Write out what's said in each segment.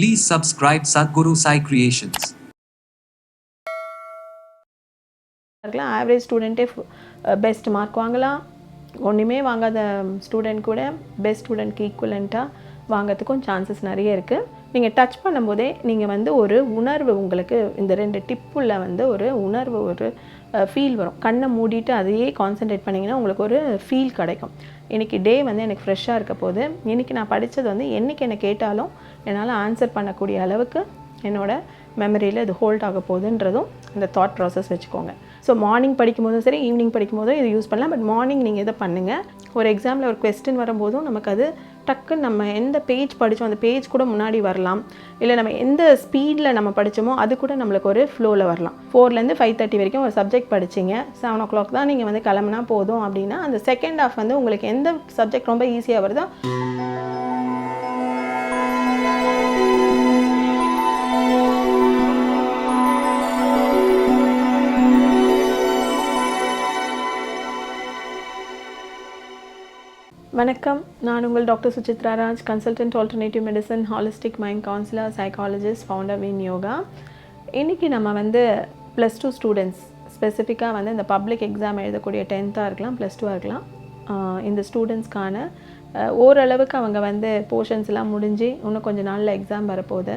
Please subscribe Sadhguru Sai Creations. இருக்கலாம் average ஸ்டூடெண்ட்டே best mark வாங்கலாம். ஒன்றுமே வாங்காத ஸ்டூடெண்ட் கூட பெஸ்ட் ஸ்டூடெண்ட்க்கு ஈக்குவலண்ட்டாக வாங்கிறதுக்கும் சான்சஸ் நிறைய இருக்குது நீங்கள் டச் பண்ணும்போதே நீங்கள் வந்து ஒரு உணர்வு உங்களுக்கு இந்த ரெண்டு டிப்புள்ள வந்து ஒரு உணர்வு ஒரு ஃபீல் வரும். கண்ணை மூடிட்டு அதையே கான்சென்ட்ரேட் பண்ணிங்கன்னா உங்களுக்கு ஒரு ஃபீல் கிடைக்கும். இன்றைக்கி டே வந்து எனக்கு ஃப்ரெஷ்ஷாக இருக்க போது இன்றைக்கி நான் படித்தது வந்து என்றைக்கு என்ன கேட்டாலும் என்னால் ஆன்சர் பண்ணக்கூடிய அளவுக்கு என்னோட மெமரியில் இது ஹோல்ட் ஆக போகுதுன்றதும் அந்த தாட் ப்ராசஸ் வச்சுக்கோங்க. ஸோ மார்னிங் படிக்கும்போதும் சரி ஈவினிங் படிக்கும்போதும் இது யூஸ் பண்ணலாம். பட் மார்னிங் நீங்கள் இதை பண்ணுங்கள் ஒரு எக்ஸாமில் ஒரு கொஸ்டின் வரும்போதும் நமக்கு அது டக்குன்னு நம்ம எந்த பேஜ் படித்தோம் அந்த பேஜ் கூட முன்னாடி வரலாம். இல்லை நம்ம எந்த ஸ்பீடில் நம்ம படித்தோமோ அது கூட நம்மளுக்கு ஒரு ஃப்ளோவில் வரலாம். ஃபோர்லேருந்து ஃபைவ் தேர்ட்டி வரைக்கும் ஒரு சப்ஜெக்ட் படிச்சிங்க. செவன் ஓ கிளாக் தான் நீங்கள் வந்து கிளம்புனா போதும் அப்படின்னா அந்த செகண்ட் ஹாஃப் வந்து உங்களுக்கு எந்த சப்ஜெக்ட் ரொம்ப ஈஸியாக வருதோ வணக்கம். நான் உங்கள் doctor Suchitra Raj consultant alternative medicine holistic mind counsellor psychologist founder win yoga இன்றைக்கி நம்ம வந்து ப்ளஸ் டூ ஸ்டூடெண்ட்ஸ் ஸ்பெசிஃபிக்காக வந்து இந்த பப்ளிக் எக்ஸாம் எழுதக்கூடிய டென்த்தாக இருக்கலாம் ப்ளஸ் டூவாக இருக்கலாம். இந்த ஸ்டூடெண்ட்ஸ்க்கான ஓரளவுக்கு அவங்க வந்து போர்ஷன்ஸ்லாம் முடிஞ்சு இன்னும் கொஞ்சம் நாளில் எக்ஸாம் வரப்போகுது.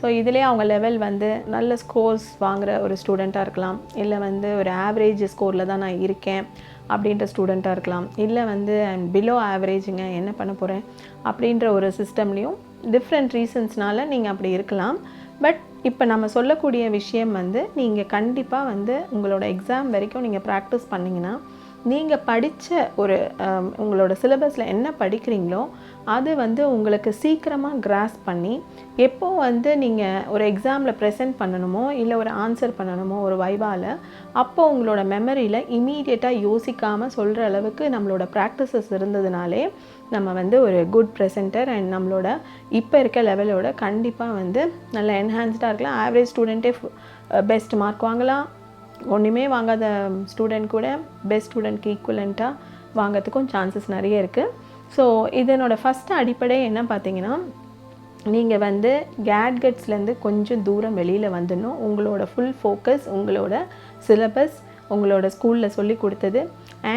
ஸோ இதிலே அவங்க லெவல் வந்து நல்ல ஸ்கோர்ஸ் வாங்குகிற ஒரு ஸ்டூடெண்ட்டாக இருக்கலாம். இல்லை வந்து ஒரு ஆவரேஜ் ஸ்கோரில் தான் நான் இருக்கேன். அப்படின்ற ஸ்டூடெண்ட்டாக இருக்கலாம். இல்லை வந்து அண்ட் பிலோ ஆவரேஜுங்க என்ன பண்ண போகிறேன் அப்படின்ற ஒரு சிஸ்டம்லேயும் டிஃப்ரெண்ட் ரீசன்ஸ்னால நீங்கள் அப்படி இருக்கலாம். பட் இப்போ நம்ம சொல்லக்கூடிய விஷயம் வந்து நீங்கள் கண்டிப்பாக வந்து உங்களோட எக்ஸாம் வரைக்கும் நீங்கள் ப்ராக்டிஸ் பண்ணிங்கன்னா நீங்கள் படித்த ஒரு உங்களோட சிலபஸில் என்ன படிக்கிறீங்களோ அது வந்து உங்களுக்கு சீக்கிரமாக கிராஸ் பண்ணி எப்போ வந்து நீங்கள் ஒரு எக்ஸாமில் ப்ரெசென்ட் பண்ணணுமோ இல்லை ஒரு ஆன்சர் பண்ணணுமோ ஒரு வைவாவில் அப்போ உங்களோட மெமரியில் இமீடியட்டாக யோசிக்காமல் சொல்கிற அளவுக்கு நம்மளோட ப்ராக்டிசஸ் இருந்ததுனாலே நம்ம வந்து ஒரு குட் ப்ரெசென்டர் அண்ட் நம்மளோட இப்போ இருக்க லெவலோட கண்டிப்பாக வந்து நல்ல என்ஹான்ஸ்டாக இருக்கலாம். ஆவரேஜ் ஸ்டூடெண்ட்டே பெஸ்ட் மார்க் வாங்கலாம். ஒன்றுமே வாங்காத ஸ்டூடெண்ட் கூட பெஸ்ட் ஸ்டூடெண்ட்க்கு ஈக்குவலண்ட்டாக வாங்கிறதுக்கும் சான்சஸ் நிறைய இருக்குது ஸோ இதனோட ஃபஸ்ட்டு அடிப்படை என்ன பார்த்தீங்கன்னா நீங்கள் வந்து கேட்கெட்ஸ்லேருந்து கொஞ்சம் தூரம் வெளியில் வந்துடணும். உங்களோட ஃபுல் ஃபோக்கஸ் உங்களோட சிலபஸ் உங்களோட ஸ்கூலில் சொல்லி கொடுத்தது.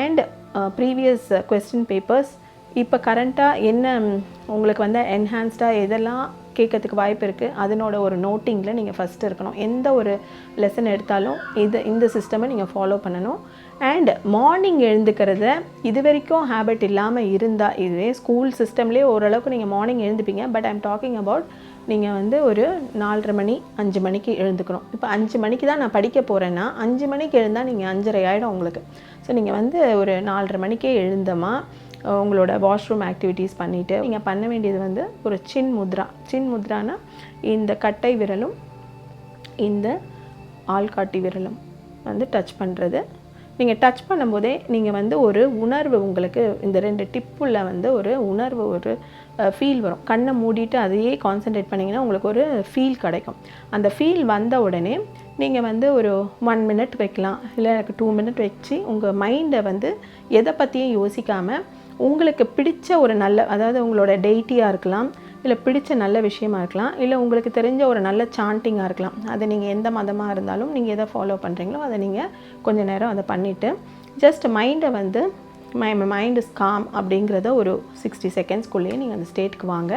அண்ட் ப்ரீவியஸ் கொஸ்டின் பேப்பர்ஸ் இப்போ கரண்ட்டாக என்ன உங்களுக்கு வந்து என்ஹான்ஸ்டாக எதெல்லாம் கேட்கறதுக்கு வாய்ப்பு இருக்குது அதனோட ஒரு நோட்டிங்கில் நீங்கள் ஃபஸ்ட்டு இருக்கணும். எந்த ஒரு லெசன் எடுத்தாலும் இது இந்த சிஸ்டமை நீங்கள் ஃபாலோ பண்ணணும். அண்ட் மார்னிங் எழுந்துக்கிறத இது வரைக்கும் ஹேபிட் இல்லாமல் இருந்தால் இதுவே ஸ்கூல் சிஸ்டம்லேயே ஓரளவுக்கு நீங்கள் மார்னிங் எழுந்துப்பீங்க. பட் ஐம் டாக்கிங் அபவுட் நீங்கள் வந்து ஒரு நாலரை மணி அஞ்சு மணிக்கு எழுந்துக்கணும். இப்போ அஞ்சு மணிக்கு தான் நான் படிக்க போகிறேன்னா அஞ்சு மணிக்கு எழுந்தால் நீங்கள் அஞ்சரை ஆகிடும் உங்களுக்கு. ஸோ நீங்கள் வந்து ஒரு நாலரை மணிக்கே எழுந்தமா உங்களோட வாஷ்ரூம் ஆக்டிவிட்டீஸ் பண்ணிவிட்டு நீங்கள் பண்ண வேண்டியது வந்து ஒரு சின் முத்ரா சின் முத்ரானா இந்த கட்டை விரலும் இந்த ஆள்காட்டி விரலும் வந்து டச் பண்ணுறது நீங்கள் டச் பண்ணும்போதே நீங்கள் வந்து ஒரு உணர்வு உங்களுக்கு இந்த ரெண்டு டிப்புள்ள வந்து ஒரு உணர்வு ஒரு ஃபீல் வரும். கண்ணை மூடிட்டு அதையே கான்சென்ட்ரேட் பண்ணிங்கன்னா உங்களுக்கு ஒரு ஃபீல் கிடைக்கும். அந்த ஃபீல் வந்த உடனே நீங்கள் வந்து ஒரு ஒன் மினிட் வைக்கலாம். இல்லை எனக்கு டூ மினிட் வச்சு உங்கள் மைண்டை வந்து எதை பற்றியும் யோசிக்காமல் உங்களுக்கு பிடிச்ச ஒரு நல்ல அதாவது உங்களோட டெய்ட்டியாக இருக்கலாம் இல்லை பிடிச்ச நல்ல விஷயமா இருக்கலாம் இல்லை உங்களுக்கு தெரிஞ்ச ஒரு நல்ல சாண்டிங்காக இருக்கலாம். அதை நீங்கள் எந்த மதமாக இருந்தாலும் நீங்கள் எதை ஃபாலோ பண்ணுறீங்களோ அதை நீங்கள் கொஞ்சம் நேரம் அதை பண்ணிவிட்டு ஜஸ்ட் மைண்டை வந்து மை மைண்ட் இஸ் காம் அப்படிங்கிறத ஒரு சிக்ஸ்டி செகண்ட்ஸ்குள்ளேயே நீங்கள் அந்த ஸ்டேட்க்கு வாங்க.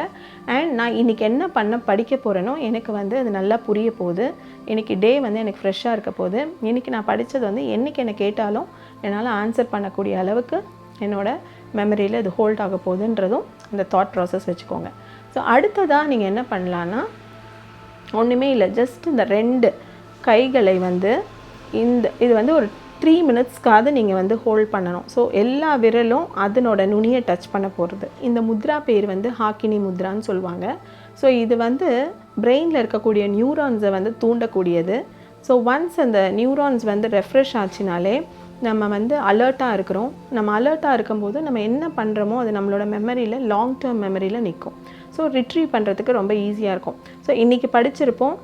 அண்ட் நான் இன்றைக்கி என்ன பண்ண படிக்க போகிறேனோ எனக்கு வந்து அது நல்லா புரிய போகுது. இன்றைக்கி டே வந்து எனக்கு ஃப்ரெஷ்ஷாக இருக்க போகுது. இன்றைக்கி நான் படித்தது வந்து என்றைக்கு என்னை கேட்டாலும் என்னால் ஆன்சர் பண்ணக்கூடிய அளவுக்கு என்னோடய மெமரியில் இது ஹோல்ட் ஆக போகுதுன்றதும் அந்த தாட் ப்ராசஸ் வச்சுக்கோங்க. ஸோ அடுத்ததாக நீங்கள் என்ன பண்ணலான்னா ஒன்றுமே இல்லை ஜஸ்ட் இந்த ரெண்டு கைகளை வந்து இந்த இது வந்து ஒரு த்ரீ மினிட்ஸ்க்காவது நீங்கள் வந்து ஹோல்ட் பண்ணணும். ஸோ எல்லா விரலும் அதனோட நுனியை டச் பண்ண போகிறது இந்த முத்ரா பேர் வந்து ஹாக்கினி முத்ரான்னு சொல்லுவாங்க. ஸோ இது வந்து பிரெயினில் இருக்கக்கூடிய நியூரான்ஸை வந்து தூண்டக்கூடியது. ஸோ ஒன்ஸ் அந்த நியூரான்ஸ் வந்து ரெஃப்ரெஷ் ஆச்சுனாலே நம்ம வந்து அலர்ட்டாக இருக்கிறோம். நம்ம அலர்ட்டாக இருக்கும்போது நம்ம என்ன பண்ணுறோமோ அது நம்மளோட மெமரியில் லாங் டேர்ம் மெமரியில் நிற்கும் ஸோ ரிட்ரீவ் பண்ணுறதுக்கு ரொம்ப ஈஸியாக இருக்கும். ஸோ இன்றைக்கி படிச்சிருப்போம்.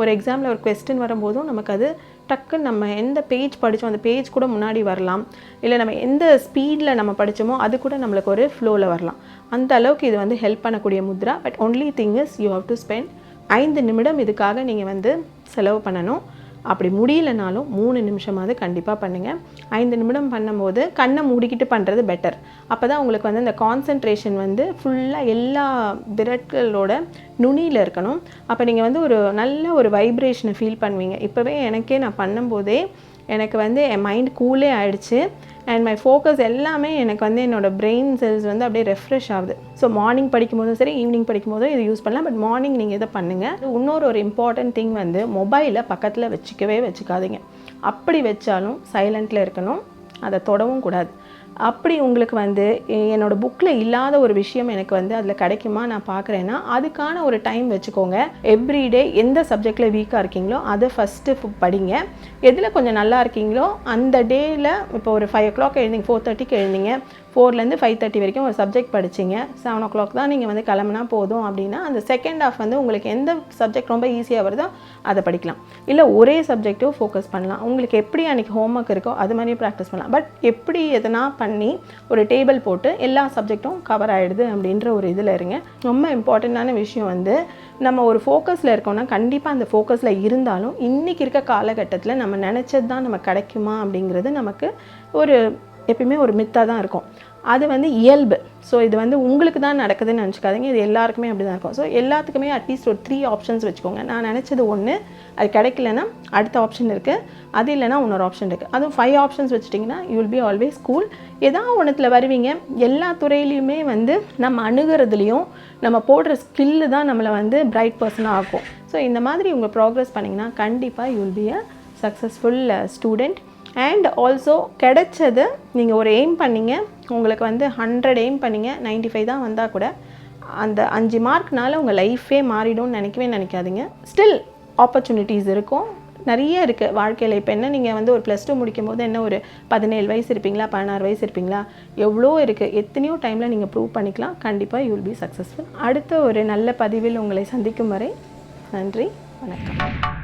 ஒரு எக்ஸாமில் ஒரு கொஸ்டின் வரும்போதும் நமக்கு அது டக்குன்னு நம்ம எந்த பேஜ் படித்தோம் அந்த பேஜ் கூட முன்னாடி வரலாம். இல்லை நம்ம எந்த ஸ்பீடில் நம்ம படித்தோமோ அது கூட நம்மளுக்கு ஒரு ஃப்ளோவில் வரலாம். அந்த அளவுக்கு இது வந்து ஹெல்ப் பண்ணக்கூடிய mudra. But only thing is you have to spend ஐந்து நிமிடம் இதுக்காக நீங்கள் வந்து செலவு பண்ணணும். அப்படி முடியலனாலும் மூணு நிமிஷமாவது கண்டிப்பாக பண்ணுங்கள் ஐந்து நிமிடம் பண்ணும்போது கண்ணை மூடிக்கிட்டு பண்ணுறது பெட்டர் அப்போ தான் உங்களுக்கு வந்து அந்த கான்சன்ட்ரேஷன் வந்து ஃபுல்லாக எல்லா விரட்களோட நுனியில் இருக்கணும். அப்போ நீங்கள் வந்து ஒரு நல்ல ஒரு வைப்ரேஷனை ஃபீல் பண்ணுவீங்க. இப்போவே எனக்கே நான் பண்ணும்போதே எனக்கு வந்து என் மைண்ட் கூலே ஆயிடுச்சு. அண்ட் மை ஃபோக்கஸ் எல்லாமே எனக்கு வந்து என்னோடய பிரெயின் செல்ஸ் வந்து அப்படியே ரெஃப்ரெஷ் ஆகுது. ஸோ மார்னிங் படிக்கும்போதும் சரி ஈவினிங் படிக்கும்போதும் இது யூஸ் பண்ணலாம். பட் மார்னிங் நீங்கள் இதை பண்ணுங்கள் இன்னொரு ஒரு இம்பார்ட்டன்ட் திங் வந்து மொபைலை பக்கத்தில் வச்சுக்கவே வச்சுக்காதீங்க. அப்படி வச்சாலும் சைலண்ட்டில் இருக்கணும். அதை தொடவும் கூடாது. அப்படி உங்களுக்கு வந்து என்னோடய என்னோட புக்கில் இல்லாத ஒரு விஷயம் எனக்கு வந்து அதில் கிடைக்குமா நான் பார்க்குறேன்னா அதுக்கான ஒரு டைம் வச்சுக்கோங்க. எவ்ரிடே எந்த சப்ஜெக்டில் வீக்காக இருக்கீங்களோ அதை ஃபஸ்ட்டு படிங்க. எதில் கொஞ்சம் நல்லா இருக்கீங்களோ அந்த டேயில் இப்போ ஒரு ஃபைவ் ஓ கிளாக் எழுந்தீங்க ஃபோர் தேர்ட்டிக்கு எழுந்தீங்க ஃபோர்லேருந்து ஃபைவ் தேர்ட்டி வரைக்கும் ஒரு சப்ஜெக்ட் படிச்சீங்க செவன் ஓ கிளாக் தான் நீங்கள் வந்து கிளம்புனா போதும் அப்படின்னா அந்த செகண்ட் ஆஃப் வந்து உங்களுக்கு எந்த சப்ஜெக்ட் ரொம்ப ஈஸியாக வருதோ அதை படிக்கலாம். இல்லை ஒரே சப்ஜெக்ட்டும் ஃபோக்கஸ் பண்ணலாம். உங்களுக்கு எப்படி அன்றைக்கி ஹோம்ஒர்க் இருக்கோ அது மாதிரியே ப்ராக்டிஸ் பண்ணலாம். பட் எப்படி எதனா பண்ண பண்ணி ஒரு டேபிள் போட்டு எல்லா சப்ஜெக்ட்டும் கவர் ஆகிடுது அப்படின்ற ஒரு இதில் இருங்க. ரொம்ப இம்பார்ட்டண்ட்டான விஷயம் வந்து நம்ம ஒரு ஃபோக்கஸில் இருக்கோம்னா கண்டிப்பாக அந்த ஃபோக்கஸில் இருந்தாலும் இன்றைக்கி இருக்க காலகட்டத்தில் நம்ம நினச்சது தான் நமக்கு கிடைக்குமா அப்படிங்கிறது நமக்கு ஒரு எப்பயுமே ஒரு மித்தாக தான் இருக்கும். அது வந்து இயல்பு. ஸோ இது வந்து உங்களுக்கு தான் நடக்குதுன்னு நினச்சிக்காதீங்க. இது எல்லாருக்குமே அப்படி தான் இருக்கும். ஸோ எல்லாத்துக்குமே அட்லீஸ்ட் ஒரு த்ரீ ஆப்ஷன்ஸ் வச்சுக்கோங்க. நான் நினச்சது ஒன்று அது கிடைக்கலன்னா அடுத்த ஆப்ஷன் இருக்குது அது இல்லைன்னா இன்னொரு ஆப்ஷன் இருக்குது அதுவும் ஃபைவ் ஆப்ஷன்ஸ் வச்சுட்டிங்கன்னா you will be always cool ஏதாவது ஒன்றுத்தில் வருவீங்க. எல்லா துறையிலையுமே வந்து நம்ம அணுகிறதுலையும் நம்ம போடுற ஸ்கில்லு தான் நம்மளை வந்து பிரைட் பர்சனாக ஆக்கும். ஸோ இந்த மாதிரி உங்கள் ப்ராக்ரஸ் பண்ணிங்கன்னா கண்டிப்பாக you will be a successful student and also கிடைச்சது நீங்கள் ஒரு எய்ம் பண்ணிங்க. உங்களுக்கு வந்து ஹண்ட்ரட் எய்ம் பண்ணீங்க. 95 ஃபைவ் தான் வந்தால் கூட அந்த அஞ்சு மார்க்னால உங்கள் லைஃபே மாறிடும்னு நினைக்கவே நினைக்காதீங்க. ஸ்டில் ஆப்பர்ச்சுனிட்டிஸ் இருக்கும். நிறைய இருக்குது வாழ்க்கையில் இப்போ என்ன நீங்கள் வந்து ஒரு ப்ளஸ் டூ முடிக்கும் போது என்ன ஒரு பதினேழு வயசு இருப்பீங்களா? பதினாறு வயசு இருப்பீங்களா? எவ்வளோ இருக்குது எத்தனையோ டைமில் நீங்கள் ப்ரூவ் பண்ணிக்கலாம். கண்டிப்பாக யூ வில் பி சக்ஸஸ்ஃபுல் அடுத்த ஒரு நல்ல பதிவில் உங்களை சந்திக்கும் வரை நன்றி. வணக்கம்.